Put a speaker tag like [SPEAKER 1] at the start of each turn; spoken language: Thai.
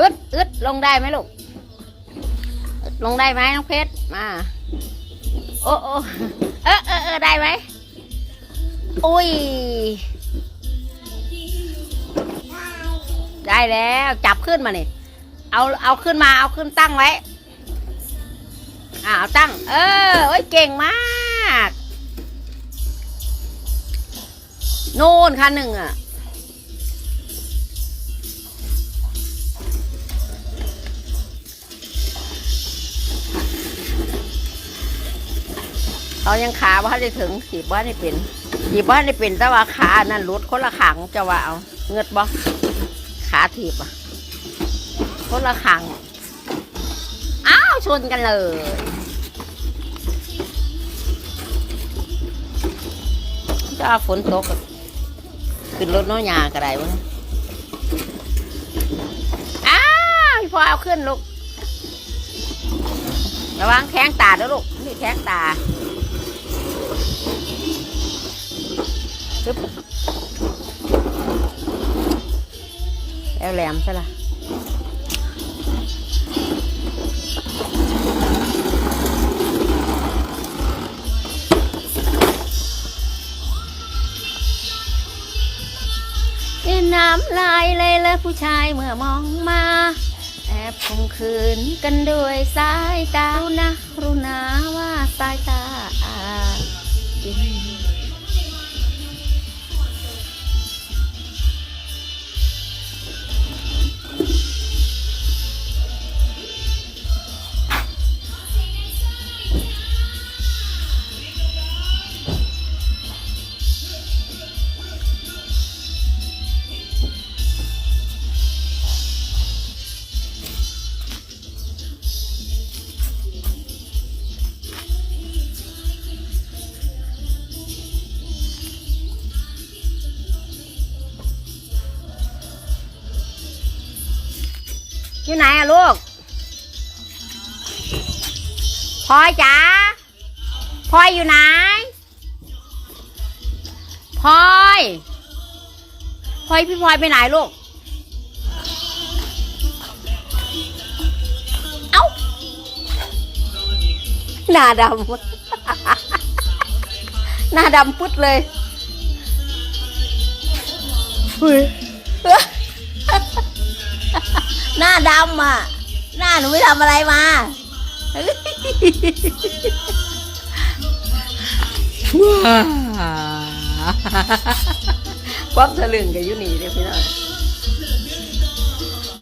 [SPEAKER 1] อึดอึดลงได้ไหมลูกลงได้ไหมน้องเพชรมาโอ้โอ้เออเออเออได้ไหมอุ้ย ได้แล้วจับขึ้นมานี่เอาเอาขึ้นมาเอาขึ้นตั้งไว้อ่าเอาตั้ง เออโอ้ยเก่งมาก โน่นคันหนึ่งอะ เขายังขาว่าได้ถึงสีบ้านได้เป็นสีบ้านได้เป็นแต่ว่าขานั่นรุดคนละขังจะว่าเอาเงือดบ่ขาถีบอะคนละขังอ้าวชนกันเลยจะฝนตกขึ้นรถน้อยยากระไรวะอ้าวพอเอาขึ้นลูกระวังแทงตาด้วยลูกนี่แทงตา ปึ๊บแล้วแหลมใช่ละน้ำลายเลยเลยผู้ชายเมื่อมองมา แอบคมคืนกันด้วยสายตารู้นะรู้นะว่าสายตาอาจริง อยู่ไหนอะลูกพลอยจ๋าพลอยอยู่ไหนพลอยพลอยพี่พลอยไปไหนลูก เอ้าหน้าดำหน้าดำพุดเลยอุ๊ย หน้าดำอะ หน้าหนูไม่ทำอะไรมาความทะลึงกับยุนี่เด้อพี่น้อง